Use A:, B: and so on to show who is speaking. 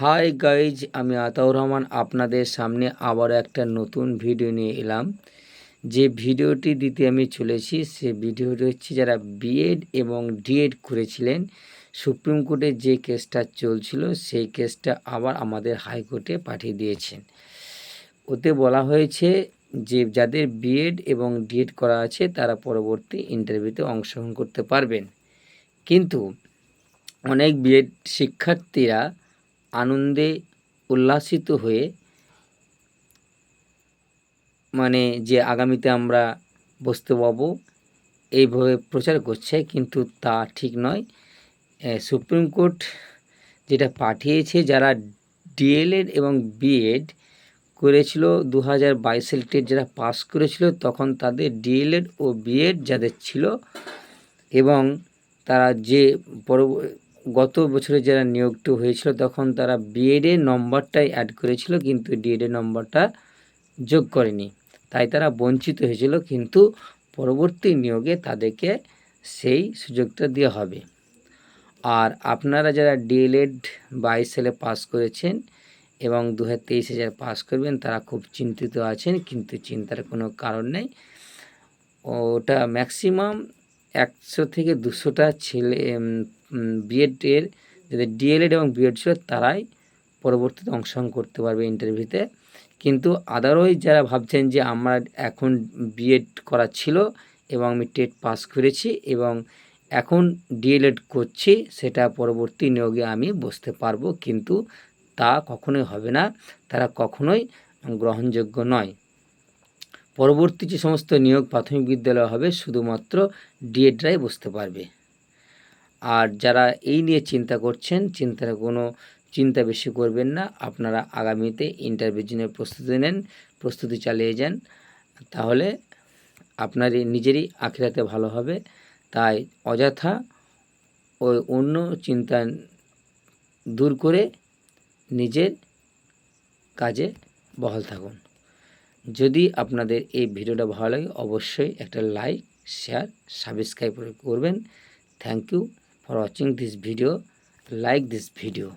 A: Hi guys আমি আতাউর রহমান আপনাদের সামনে আবারও একটা নতুন ভিডিও নিয়ে এলাম। যে ভিডিওটি দিতে আমি চলেছি, সে ভিডিওটি হচ্ছে যারা বিএড এবং ডিএড করেছিলেন সুপ্রিম কোর্টে যে কেসটা চলছিল, সেই কেসটা আবার আমাদের হাইকোর্টে পাঠিয়ে দিয়েছেন। ওতে বলা হয়েছে যে যাদের বিএড এবং ডিএড করা আছে, তারা পরবর্তী ইন্টারভিউতে অংশগ্রহণ করতে পারবেন। কিন্তু অনেক বিএড শিক্ষার্থীরা আনন্দে উল্লাসিত হয়ে মানে যে আগামীতে আমরা বসতে পাবো, এইভাবে প্রচার করছে, কিন্তু তা ঠিক নয়। সুপ্রিম কোর্ট যেটা পাঠিয়েছে, যারা ডিএলএড এবং বিএড করেছিল দু হাজার বাইশের টেট যারা পাস করেছিল, তখন তাদের ডিএলএড ও বিএড যাদের ছিল, এবং তারা যে পর গত বছরে যারা নিয়োগটি হয়েছিল, তখন তারা বিএডের নম্বরটাই অ্যাড করেছিল, কিন্তু ডিএডের নম্বরটা যোগ করেনি। তাই তারা বঞ্চিত হয়েছিল, কিন্তু পরবর্তী নিয়োগে তাদেরকে সেই সুযোগটা দেওয়া হবে। আর আপনারা যারা ডিএলএড বাইশ সালে পাস করেছেন এবং দু হাজার তেইশে যারা পাস করবেন, তারা খুব চিন্তিত আছেন, কিন্তু চিন্তার কোনো কারণ নেই। ওটা ম্যাক্সিমাম একশো থেকে দুশোটা ছেলে বিএডের যাদের ডিএলএড এবং বিএড ছিল, তারাই পরবর্তীতে অংশগ্রহণ করতে পারবে ইন্টারভিউতে। কিন্তু আদারওয়াইজ যারা ভাবছেন যে আমার এখন বিএড করা ছিল এবং আমি টেট পাস করেছি এবং এখন ডিএলএড করছি, সেটা পরবর্তী নিয়োগে আমি বসতে পারব। কিন্তু তা কখনোই হবে না, তারা কখনোই গ্রহণযোগ্য নয়। পরবর্তী যে সমস্ত নিয়োগ প্রাথমিক বিদ্যালয় হবে, শুধুমাত্র ডিএডরাই বসতে পারবে। আর যারা এই নিয়ে চিন্তা করছেন, চিন্তার কোনো চিন্তা বেশি করবেন না। আপনারা আগামীতে ইন্টারভিউ জন্য প্রস্তুতি নেন, প্রস্তুতি চালিয়ে যান। তাহলে আপনার নিজেরই আখিরাতে ভালো হবে। তাই অযথা ওই অন্য চিন্তা দূর করে নিজের কাজে বহাল থাকুন। যদি আপনাদের এই ভিডিওটা ভালো লাগে, অবশ্যই একটা লাইক শেয়ার সাবস্ক্রাইব করবেন। Thank you for watching this video like this video